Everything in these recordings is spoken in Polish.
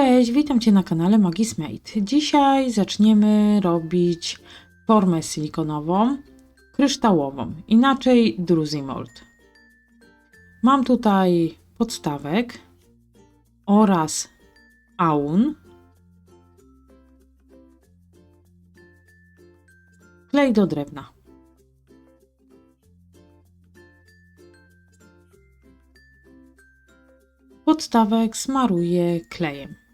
Cześć, witam Cię na kanale Magis Made. Dzisiaj zaczniemy robić formę silikonową, kryształową, inaczej druzy mold. Mam tutaj podstawek oraz aun, klej do drewna. Podstawek smaruję klejem.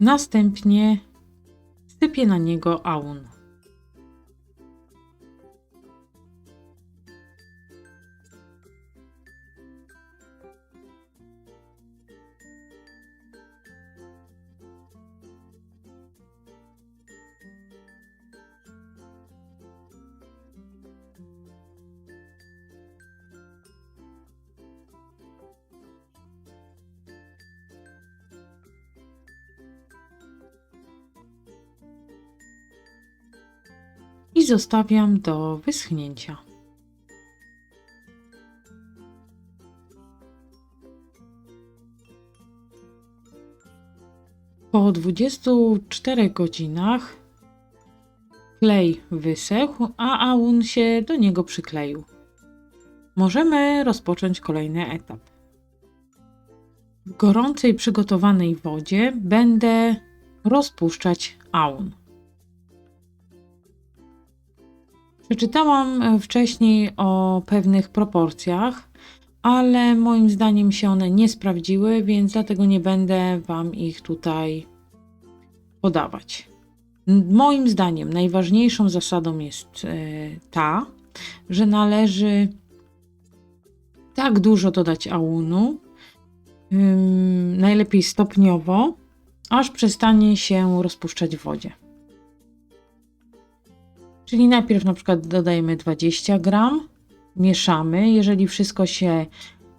Następnie sypię na niego aun. I zostawiam do wyschnięcia. Po 24 godzinach klej wysechł, a aun się do niego przykleił. Możemy rozpocząć kolejny etap. W gorącej przygotowanej wodzie będę rozpuszczać aun. Przeczytałam e, wcześniej o pewnych proporcjach, ale moim zdaniem się one nie sprawdziły, więc dlatego nie będę Wam ich tutaj podawać. Moim zdaniem najważniejszą zasadą jest e, ta, że należy tak dużo dodać aunu, najlepiej stopniowo, aż przestanie się rozpuszczać w wodzie. Czyli najpierw na przykład dodajemy 20 gram, mieszamy. Jeżeli wszystko się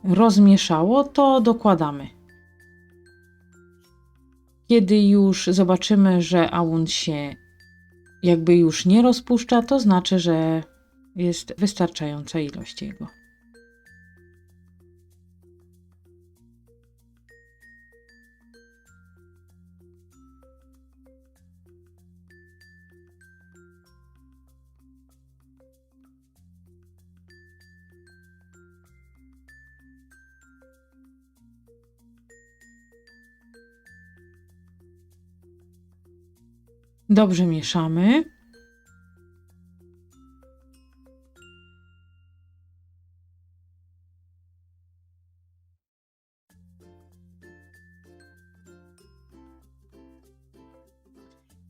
rozmieszało, to dokładamy. Kiedy już zobaczymy, że aun się jakby już nie rozpuszcza, to znaczy, że jest wystarczająca ilość jego. Dobrze mieszamy.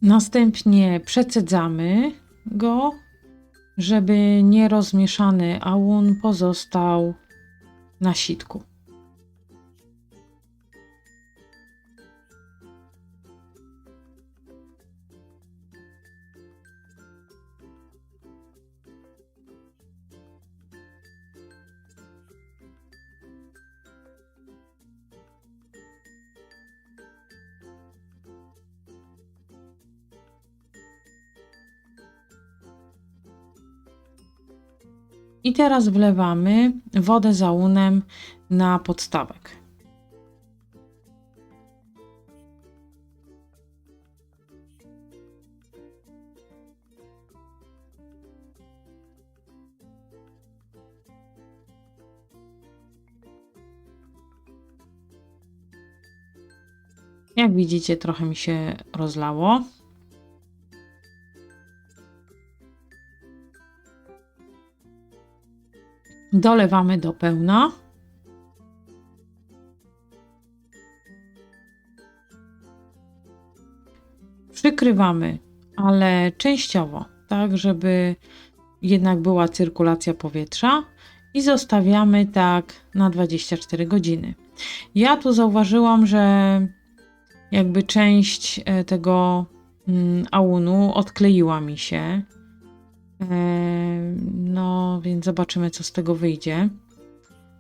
Następnie przecedzamy go, żeby nierozmieszany aun pozostał na sitku. I teraz wlewamy wodę z aunem na podstawek. Jak widzicie, trochę mi się rozlało. Dolewamy do pełna. Przykrywamy, ale częściowo, tak, żeby jednak była cyrkulacja powietrza i zostawiamy tak na 24 godziny. Ja tu zauważyłam, że jakby część e, tego mm, Aunu odkleiła mi się. No, więc zobaczymy, co z tego wyjdzie.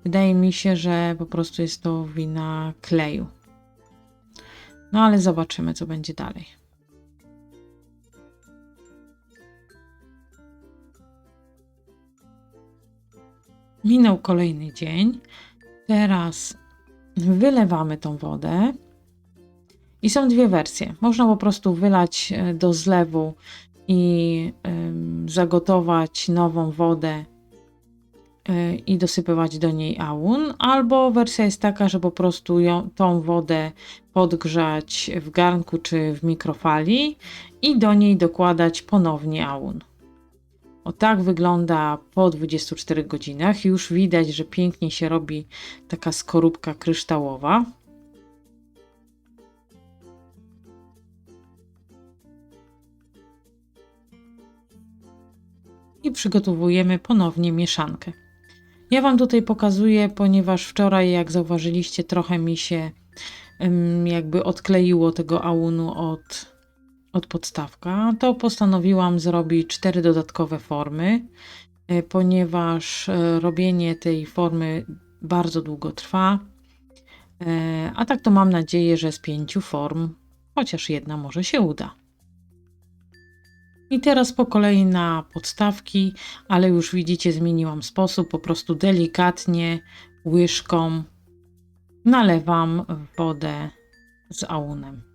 Wydaje mi się, że po prostu jest to wina kleju. No, ale zobaczymy, co będzie dalej. Minął kolejny dzień. Teraz wylewamy tą wodę. I są dwie wersje. Można po prostu wylać e, do zlewu i zagotować nową wodę y, i dosypywać do niej aun, albo wersja jest taka, że po prostu ją, tą wodę podgrzać w garnku czy w mikrofali i do niej dokładać ponownie aun. O tak wygląda po 24 godzinach. Już widać, że pięknie się robi taka skorupka kryształowa. I przygotowujemy ponownie mieszankę. Ja Wam tutaj pokazuję, ponieważ wczoraj, jak zauważyliście, trochę mi się jakby odkleiło tego aunu od, od podstawka, to postanowiłam zrobić cztery dodatkowe formy, y, ponieważ y, robienie tej formy bardzo długo trwa. Y, a tak to mam nadzieję, że z pięciu form chociaż jedna może się uda. I teraz po kolei na podstawki, ale już widzicie, zmieniłam sposób. Po prostu delikatnie łyżką nalewam wodę z aunem.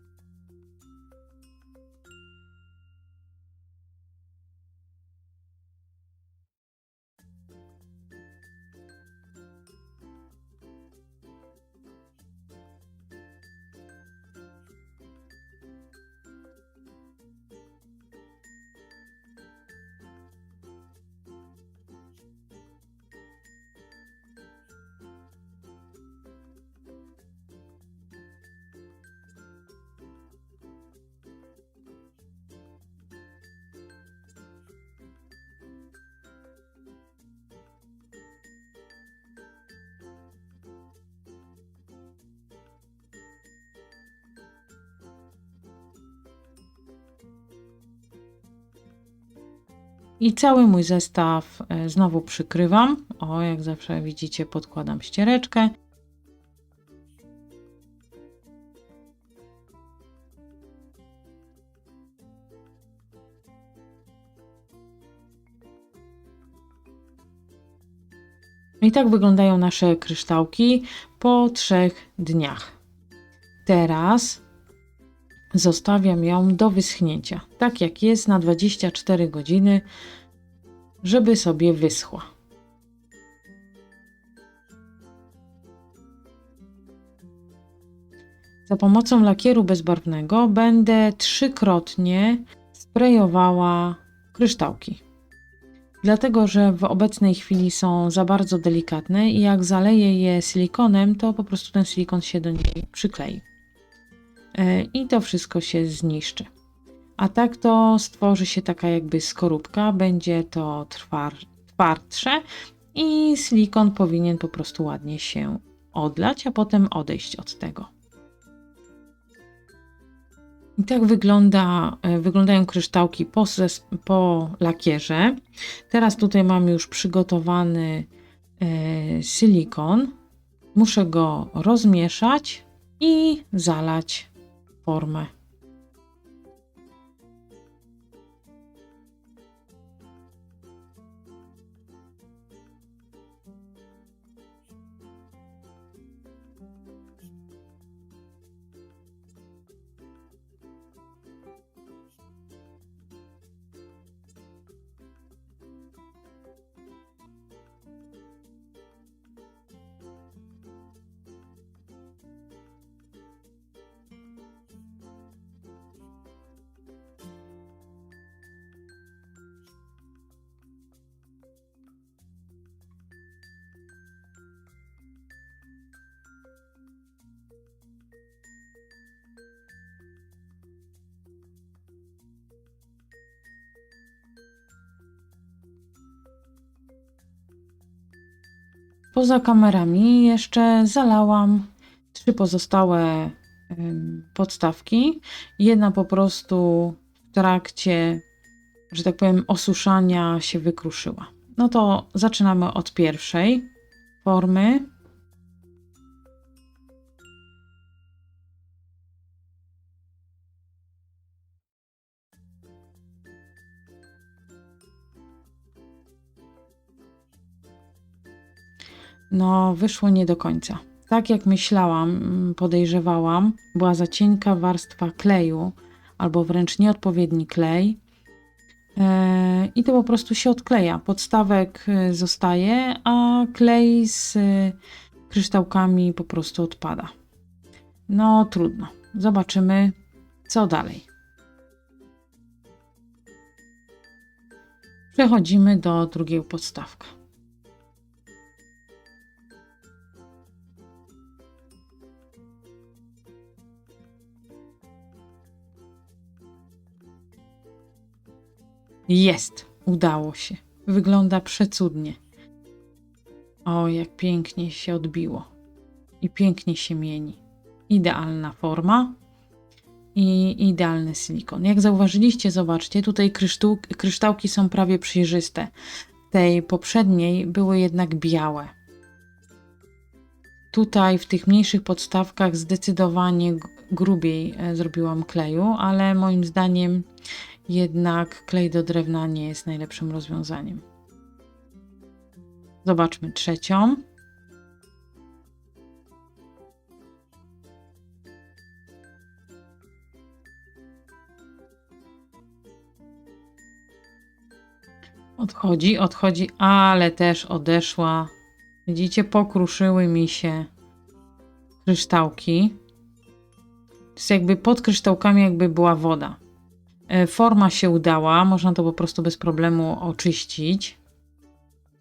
I cały mój zestaw e, znowu przykrywam. O, jak zawsze widzicie, podkładam ściereczkę. I tak wyglądają nasze kryształki po trzech dniach. Teraz zostawiam ją do wyschnięcia, tak jak jest na 24 godziny, żeby sobie wyschła. Za pomocą lakieru bezbarwnego będę trzykrotnie sprayowała kryształki. Dlatego, że w obecnej chwili są za bardzo delikatne i jak zaleję je silikonem, to po prostu ten silikon się do niej przyklei. E, i to wszystko się zniszczy. A tak to stworzy się taka jakby skorupka, będzie to trwar, twardsze i silikon powinien po prostu ładnie się odlać, a potem odejść od tego. I tak wygląda, e, wyglądają kryształki po, po lakierze. Teraz tutaj mam już przygotowany e, silikon. Muszę go rozmieszać i zalać formę. Poza kamerami jeszcze zalałam trzy pozostałe podstawki. Jedna po prostu w trakcie, że tak powiem, osuszania się wykruszyła. No to zaczynamy od pierwszej formy. No, wyszło nie do końca. Tak jak myślałam, podejrzewałam, była za cienka warstwa kleju, albo wręcz nieodpowiedni klej. E, I to po prostu się odkleja. Podstawek e, zostaje, a klej z e, kryształkami po prostu odpada. No trudno. Zobaczymy, co dalej. Przechodzimy do drugiego podstawka. Jest, udało się. Wygląda przecudnie. O, jak pięknie się odbiło. I pięknie się mieni. Idealna forma i idealny silikon. Jak zauważyliście, zobaczcie, tutaj kryształ, kryształki są prawie przejrzyste. Tej poprzedniej były jednak białe. Tutaj w tych mniejszych podstawkach zdecydowanie grubiej e, zrobiłam kleju, ale moim zdaniem jednak klej do drewna nie jest najlepszym rozwiązaniem. Zobaczmy trzecią. Odchodzi, odchodzi, ale też odeszła. Widzicie, pokruszyły mi się kryształki. To jest jakby pod kryształkami jakby była woda. E, Forma się udała, można to po prostu bez problemu oczyścić.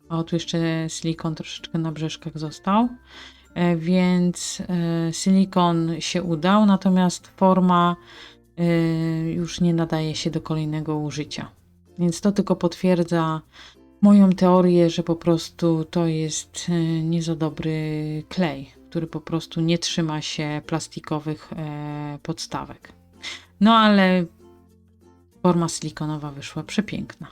O, tu jeszcze silikon troszeczkę na brzeszkach został. E, Więc e, silikon się udał, natomiast forma już nie nadaje się do kolejnego użycia. Więc to tylko potwierdza moją teorię, że po prostu to jest nie za dobry klej, który po prostu nie trzyma się plastikowych podstawek. No ale Forma silikonowa wyszła przepiękna.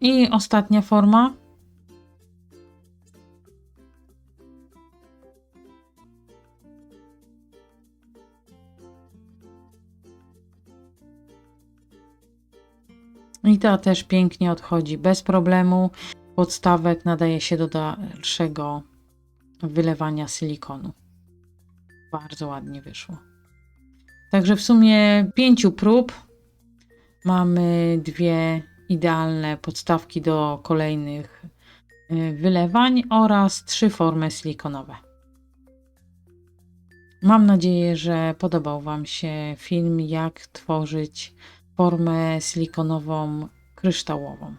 I ostatnia forma. I ta też pięknie odchodzi bez problemu. Podstawek nadaje się do dalszego wylewania silikonu. Bardzo ładnie wyszło. Także w sumie pięciu prób. Mamy dwie idealne podstawki do kolejnych y, wylewań oraz trzy formy silikonowe. Mam nadzieję, że podobał Wam się film, jak tworzyć formę silikonową kryształową.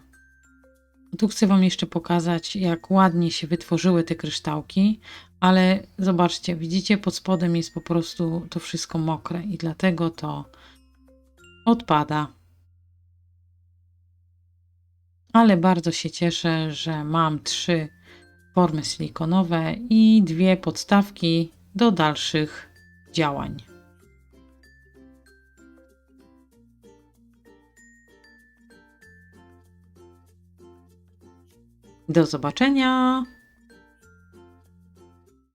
Tu chcę Wam jeszcze pokazać, jak ładnie się wytworzyły te kryształki, ale zobaczcie, widzicie, pod spodem jest po prostu to wszystko mokre i dlatego to odpada. Ale bardzo się cieszę, że mam trzy formy silikonowe i dwie podstawki do dalszych działań. Do zobaczenia!